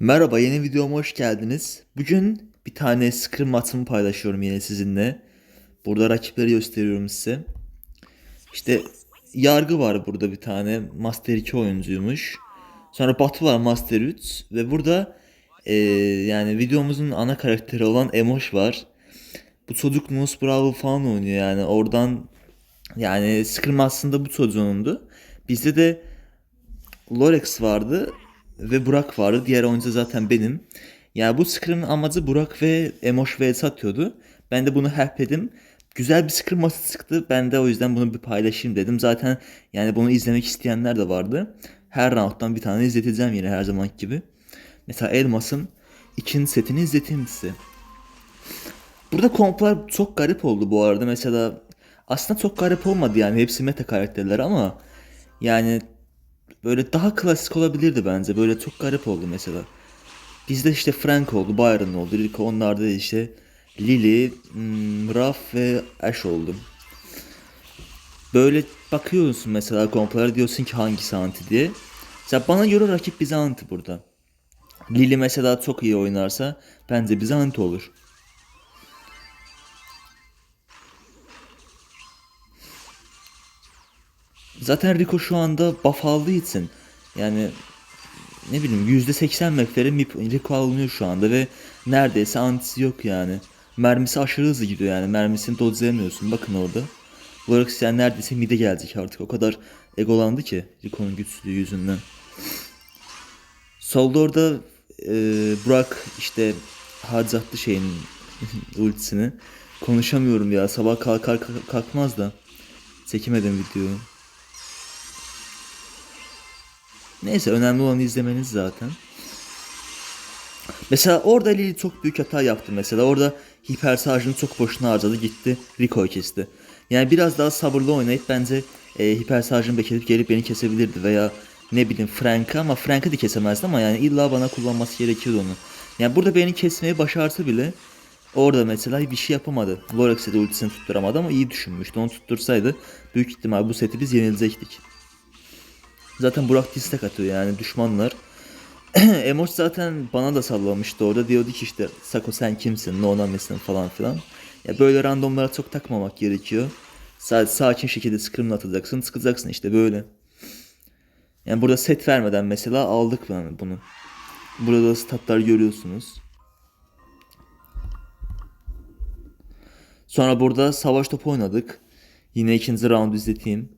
Merhaba, yeni videoma hoş geldiniz. Bugün bir tane scrim matımı paylaşıyorum yine sizinle. Burada rakipleri gösteriyorum size. İşte Yargı var burada bir tane. Master 2 oyuncuymuş. Sonra Batu var Master 3. Ve burada eee, yani videomuzun ana karakteri olan Emoş var. Bu çocuk Nus Bravo falan oynuyor yani. Oradan yani scrim aslında bu çocuğundu. Bizde de Lorex vardı ve Burak vardı. Diğer oyuncu zaten benim. Yani bu scrim'in amacı Burak ve Emoş vs atıyordu. Ben de bunu helpledim. Güzel bir scrim maçı çıktı. Ben de o yüzden bunu bir paylaşayım dedim. Zaten yani bunu izlemek isteyenler de vardı. Her rounddan bir tane izleteceğim yine her zamanki gibi. Mesela Elmas'ın ikinci setini izleteyim size. Burada komplar çok garip oldu bu arada. Mesela aslında çok garip olmadı yani. Hepsi meta karakterler ama yani böyle daha klasik olabilirdi bence. Böyle çok garip oldu mesela. Bizde işte Frank oldu, Byron oldu, Rico onlarda da işte Lily, hmm, Raf ve Ash oldu. Böyle bakıyorsun mesela komplara diyorsun ki hangisi anti diye. Mesela bana göre rakip bize anti burada. Lily mesela çok iyi oynarsa bence bize anti olur. Zaten Rico şu anda buff aldığı için yani ne bileyim %80 map'lere Rico alınıyor şu anda ve neredeyse antisi yok yani. Mermisi aşırı hızlı gidiyor yani. Mermisini dodge'layamıyorsun. Bakın orada. Lorax yani neredeyse mid'e gelecek artık. O kadar egolandı ki Rico'nun güçlüğü yüzünden. Solda orada e, Burak işte harcattı şeyin ultisini. Konuşamıyorum ya. Sabah kalkar kalk- kalkmaz da. Çekemedim videoyu. Neyse önemli olan izlemeniz zaten. Mesela orada Lily çok büyük hata yaptı mesela. Orada hiper şarjını çok boşuna harcadı gitti Rico'yu kesti. Yani biraz daha sabırlı oynayıp bence e, hiper şarjını bekleyip gelip beni kesebilirdi veya ne bileyim Frank'ı ama Frank'ı da kesemezdi ama yani illa bana kullanması gerekiyordu onu. Yani burada beni kesmeyi başarsa bile orada mesela bir şey yapamadı. Lorex'e de ultisini tutturamadı ama iyi düşünmüştü. Onu tuttursaydı büyük ihtimal bu seti biz yenilecektik. Zaten Burak distek atıyor yani düşmanlar. Emoş zaten bana da sallamıştı orada. Diyordu ki işte Sako sen kimsin, no namesin falan filan. Ya böyle randomlara çok takmamak gerekiyor. Sadece sakin şekilde scrim'le atacaksın, sıkacaksın işte böyle. Yani burada set vermeden mesela aldık yani bunu. Burada statlar görüyorsunuz. Sonra burada savaş topu oynadık. Yine ikinci round izleteyim.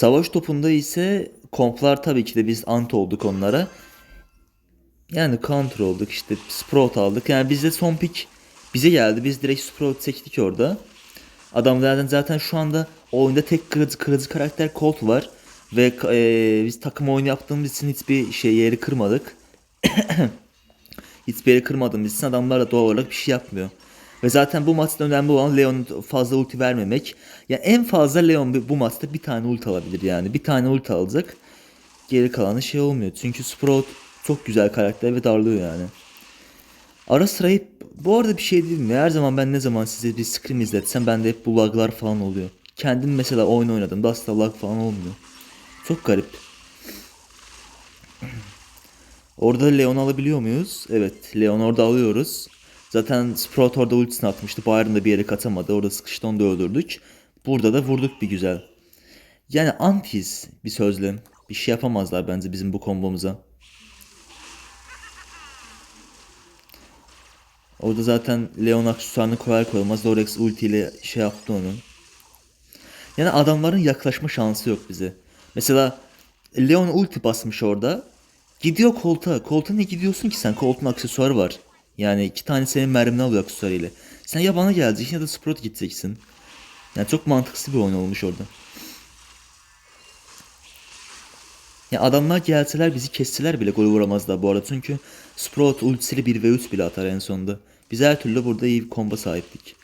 Savaş topunda ise komplar tabii ki de biz anti olduk onlara. Yani counter olduk işte Sprout aldık. Yani bizde son pick bize geldi. Biz direkt Sprout seçtik orada. Adamlardan zaten şu anda oyunda tek kırıcı, kırıcı karakter Colt var. Ve e, biz takım oyunu yaptığımız için hiçbir şey yeri kırmadık. Hiçbir yeri kırmadığımız için adamlar da doğal olarak bir şey yapmıyor. Ve zaten bu maçta önemli olan Leon'un fazla ulti vermemek. Ya en fazla Leon bu maçta bir tane ulti alabilir yani. Bir tane ulti alacak. Geri kalanı şey olmuyor. Çünkü Sprout çok güzel karakter ve darlıyor yani. Ara sıra hep bu arada bir şey değil mi? Her zaman ben ne zaman size bir scrim izletsem bende hep bu laglar falan oluyor. Kendim mesela oyun oynadım. Asla lag falan olmuyor. Çok garip. Orada Leon alabiliyor muyuz? Evet. Leon orada alıyoruz. Zaten Sprout orada ultisini atmıştı. Byron da bir yere katamadı. Orada sıkıştı onu da öldürdük. Burada da vurduk bir güzel. Yani antiz bir sözle. Bir şey yapamazlar bence bizim bu kombomuza. Orada zaten Leon aksesuarını koyar koymaz Lorex ultiyle şey yaptı onu. Yani adamların yaklaşma şansı yok bize. Mesela Leon ulti basmış orada. Gidiyor koltuğa. Koltuğa ne gidiyorsun ki sen? Koltuğun aksesuarı var. Yani iki tane senin mermini alıyor aksesuarıyla. Sen ya bana geleceksin ya da Sprout gideceksin. Yani çok mantıksız bir oyun olmuş orada. Ya adamlar gelseler bizi kesseler bile gol vuramazlar bu arada. Çünkü Sprout ultisiyle 1 ve 3 bile atar en sonunda. Biz her türlü burada iyi bir komba sahiptik.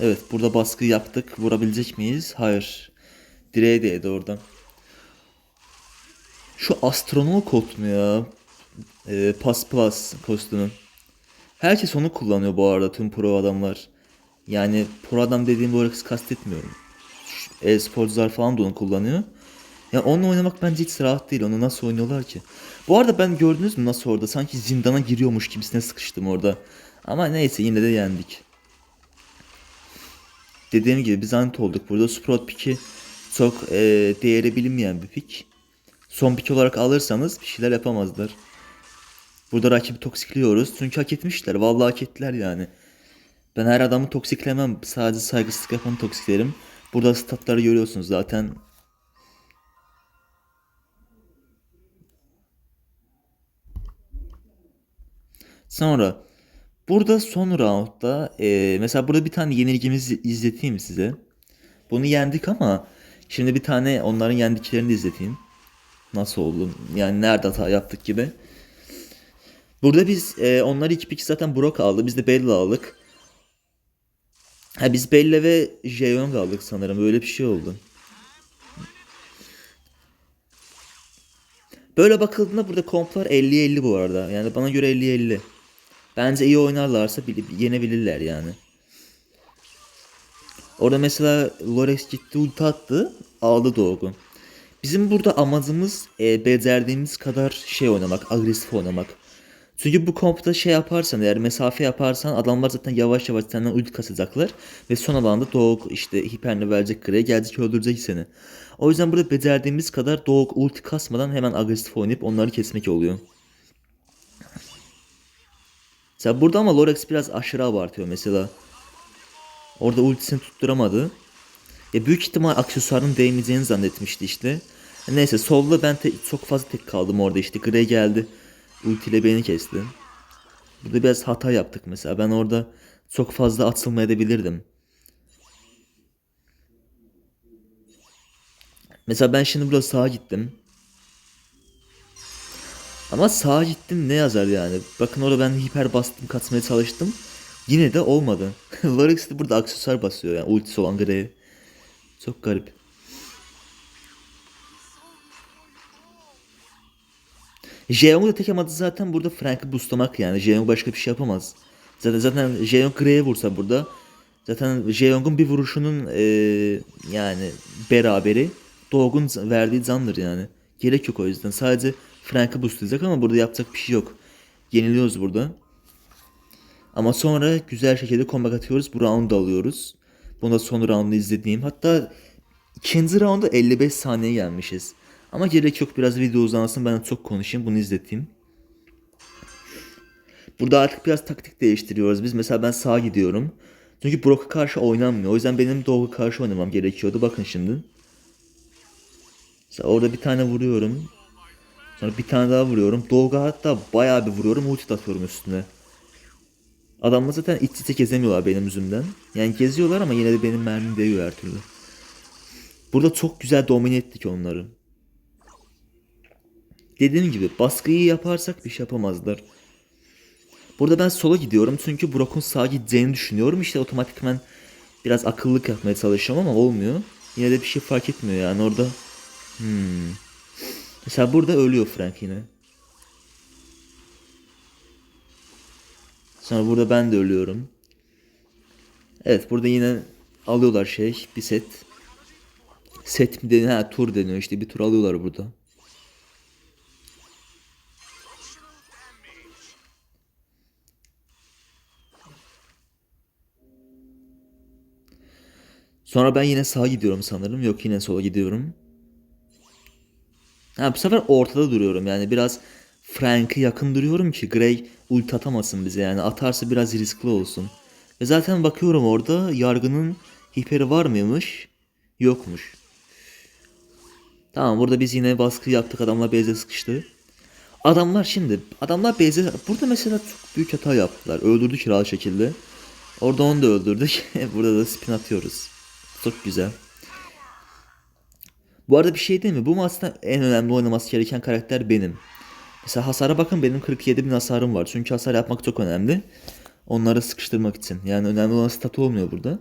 Evet burada baskı yaptık. Vurabilecek miyiz? Hayır. Direğe değdi oradan. Şu astronom kod mu ya? Ee, Pas Plus kostümü. Herkes onu kullanıyor bu arada tüm pro adamlar. Yani pro adam dediğim arada kastetmiyorum. E-sporcular falan da onu kullanıyor. Ya onunla oynamak bence hiç rahat değil. Onu nasıl oynuyorlar ki? Bu arada ben gördünüz mü nasıl orada? Sanki zindana giriyormuş gibisine sıkıştım orada. Ama neyse yine de yendik. Dediğim gibi biz anti olduk burada. Sprout pick'i çok e, değeri bilinmeyen bir pick. Son pick olarak alırsanız bir şeyler yapamazlar. Burada rakibi toksikliyoruz. Çünkü hak etmişler. Vallahi hak ettiler yani. Ben her adamı toksiklemem. Sadece saygısızlık yapanı toksiklerim. Burada statları görüyorsunuz zaten. Sonra burada son roundda e, mesela burada bir tane yenilgimizi izleteyim size. Bunu yendik ama şimdi bir tane onların yendiklerini izleteyim. Nasıl oldu? Yani nerede hata yaptık gibi. Burada biz e, onları iki pick zaten Brock aldı. Biz de Bella aldık. Ha biz Bella ve Jeong aldık sanırım. Böyle bir şey oldu. Böyle bakıldığında burada komplar 50-50 bu arada. Yani bana göre 50-50. Bence iyi oynarlarsa bili- yenebilirler yani. Orada mesela Lorex gitti ulti attı. Aldı Doğu'yu. Bizim burada amacımız e, becerdiğimiz kadar şey oynamak, agresif oynamak. Çünkü bu kompta şey yaparsan eğer mesafe yaparsan adamlar zaten yavaş yavaş senden ulti kasacaklar. Ve son alanda Doğuk işte hiperini verecek kreye gelecek öldürecek seni. O yüzden burada becerdiğimiz kadar Doğuk ulti kasmadan hemen agresif oynayıp onları kesmek oluyor. Mesela burada ama Lorex biraz aşırı abartıyor mesela. Orada ultisini tutturamadı. Ya büyük ihtimal aksesuarın değmeyeceğini zannetmişti işte. Neyse solda ben çok fazla tek kaldım orada işte. Grey geldi. Ultiyle beni kesti. Burada biraz hata yaptık mesela. Ben orada çok fazla atılmayabilirdim. Mesela ben şimdi burada sağa gittim. Ama sağa gittim ne yazar yani. Bakın orada ben hiper bastım katmaya çalıştım. Yine de olmadı. Larix de burada aksesuar basıyor yani ultisi olan Grey'e. Çok garip. Jeong'u da tek amadı zaten burada Frank'ı boostlamak yani. Jeong başka bir şey yapamaz. Zaten zaten Jeong Grey'e vursa burada zaten Jeong'un bir vuruşunun eee, yani beraberi Dog'un verdiği candır yani. Gerek yok o yüzden. Sadece Frank'ı boostlayacak ama burada yapacak bir şey yok. Yeniliyoruz burada. Ama sonra güzel şekilde comeback atıyoruz. Bu round'u alıyoruz. Bunda son round'u izlediğim. Hatta ikinci round'a 55 saniye gelmişiz. Ama gerek yok biraz video uzansın ben çok konuşayım bunu izleteyim. Burada artık biraz taktik değiştiriyoruz. Biz mesela ben sağa gidiyorum. Çünkü Brock'a karşı oynanmıyor. O yüzden benim Dog'a karşı oynamam gerekiyordu. Bakın şimdi. Mesela orada bir tane vuruyorum. Sonra bir tane daha vuruyorum. Dog'a hatta bayağı bir vuruyorum. Ulti atıyorum üstüne. Adamlar zaten iç içe gezemiyorlar benim yüzümden. Yani geziyorlar ama yine de benim mermim değiyor her türlü. Burada çok güzel domine ettik onları. Dediğim gibi baskıyı yaparsak bir şey yapamazlar. Burada ben sola gidiyorum çünkü Brock'un sağa gideceğini düşünüyorum. İşte otomatikman biraz akıllık yapmaya çalışıyorum ama olmuyor. Yine de bir şey fark etmiyor yani orada. Hmm. Mesela burada ölüyor Frank yine. Sonra burada ben de ölüyorum. Evet burada yine alıyorlar şey bir set. Set mi deniyor? Ha tur deniyor işte bir tur alıyorlar burada. Sonra ben yine sağa gidiyorum sanırım. Yok yine sola gidiyorum. Ha bu sefer ortada duruyorum yani biraz Frank'ı yakın duruyorum ki Grey ulti atamasın bize yani atarsa biraz riskli olsun. Ve zaten bakıyorum orada yargının hiperi var mıymış? Yokmuş. Tamam burada biz yine baskı yaptık adamlar base'e sıkıştı. Adamlar şimdi adamlar base'e burada mesela çok büyük hata yaptılar. Öldürdük rahat şekilde. Orada onu da öldürdük. burada da spin atıyoruz. Çok güzel. Bu arada bir şey değil mi? Bu maçta en önemli oynaması gereken karakter benim. Mesela hasara bakın benim 47 bin hasarım var. Çünkü hasar yapmak çok önemli. Onları sıkıştırmak için. Yani önemli olan stat olmuyor burada.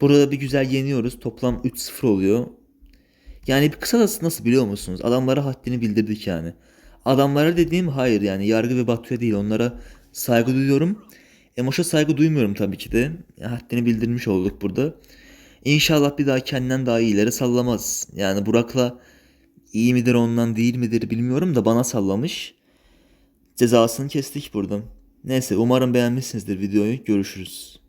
Burada bir güzel yeniyoruz. Toplam 3-0 oluyor. Yani bir kısacası nasıl biliyor musunuz? Adamlara haddini bildirdik yani. Adamlara dediğim hayır yani Yargı ve Batu'ya değil onlara saygı duyuyorum. Emoş'a saygı duymuyorum tabii ki de. Haddini bildirmiş olduk burada. İnşallah bir daha kendinden daha iyileri sallamaz. Yani Burak'la iyi midir ondan değil midir bilmiyorum da bana sallamış. Cezasını kestik buradan. Neyse umarım beğenmişsinizdir videoyu. Görüşürüz.